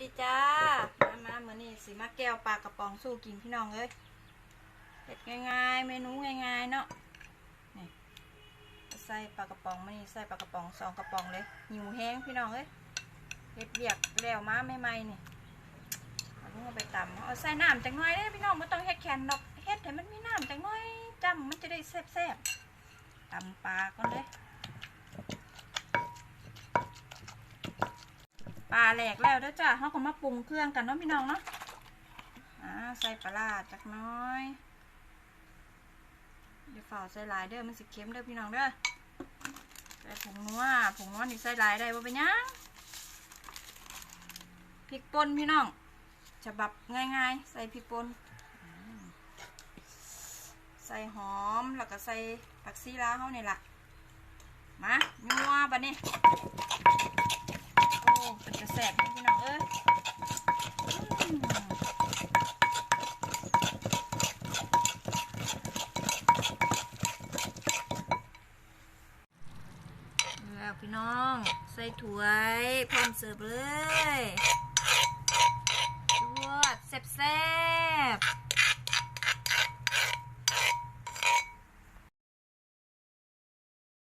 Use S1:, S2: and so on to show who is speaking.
S1: ดีจ้า มามาเหมือนี้สิมาแก้วปลากระป๋องสู้กินพี่น้องเลยเผ็ดง่ายๆ เมนูง่ายๆเนาะนี่ใส่ปลากระป๋องมานี่ใส่ปลากระป๋องสองกระป๋องเลยหิวแห้งพี่น้องเลยเฮ็ดเบียกแล้วมาใหม่ๆนี่เอาลงไปตำเอาใส่น้ำจังน้อยเด้พี่น้องไม่ต้องเฮ็ดแข็งดอกเฮ็ดให้มันมีน้ำจังน้อยจำมันจะได้แซ่บๆตำปลาก่อนเลย ปลาแหลกแล้วด้อจ้ะเขาก็มาปรุงเครื่องกันเนาะพี่น้องเนาะอ่าใส่ปลาร้าจักน้อย เดี๋ยวฝ่าใส่ลายเด้อมันสิเค็มเด้อพี่น้องเด้อใส่ผงนัวผงนัวนี่ใส่ลายได้บ่เป็นยังพริกป่นพี่น้องฉบับง่ายๆ ใส่พริกป่นใส่หอมแล้วก็ใส่ผักซีลาเฮานี่ละมานัวบัดนี้ โอ้เป็นกระแสบนี่พี่น้องเอ้ยอืมแล้ว พี่น้อง ใส่ถ้วยพร้อมเสิร์ฟเลย